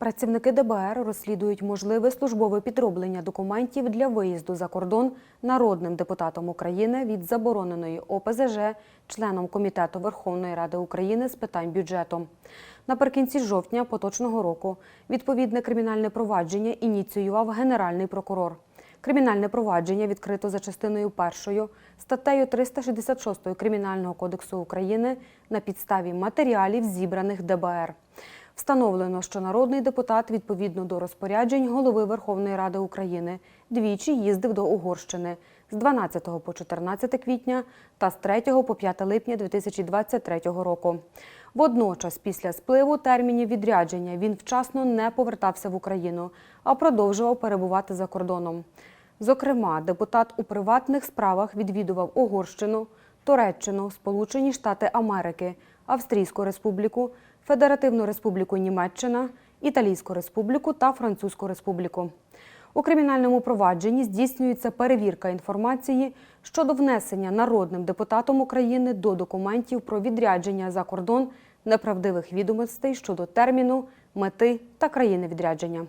Працівники ДБР розслідують можливе службове підроблення документів для виїзду за кордон народним депутатом України від забороненої ОПЗЖ, членом Комітету Верховної Ради України з питань бюджету. Наприкінці жовтня поточного року відповідне кримінальне провадження ініціював Генеральний прокурор. Кримінальне провадження відкрито за частиною першою статтею 366 Кримінального кодексу України на підставі матеріалів, зібраних ДБР. Встановлено, що народний депутат відповідно до розпоряджень голови Верховної Ради України двічі їздив до Угорщини з 12 по 14 квітня та з 3 по 5 липня 2023 року. Водночас, після спливу термінів відрядження, він вчасно не повертався в Україну, а продовжував перебувати за кордоном. Зокрема, депутат у приватних справах відвідував Угорщину, Туреччину, Сполучені Штати Америки, Австрійську Республіку, Федеративну Республіку Німеччина, Італійську Республіку та Французьку Республіку. У кримінальному провадженні здійснюється перевірка інформації щодо внесення народним депутатом України до документів про відрядження за кордон неправдивих відомостей щодо терміну, мети та країни відрядження.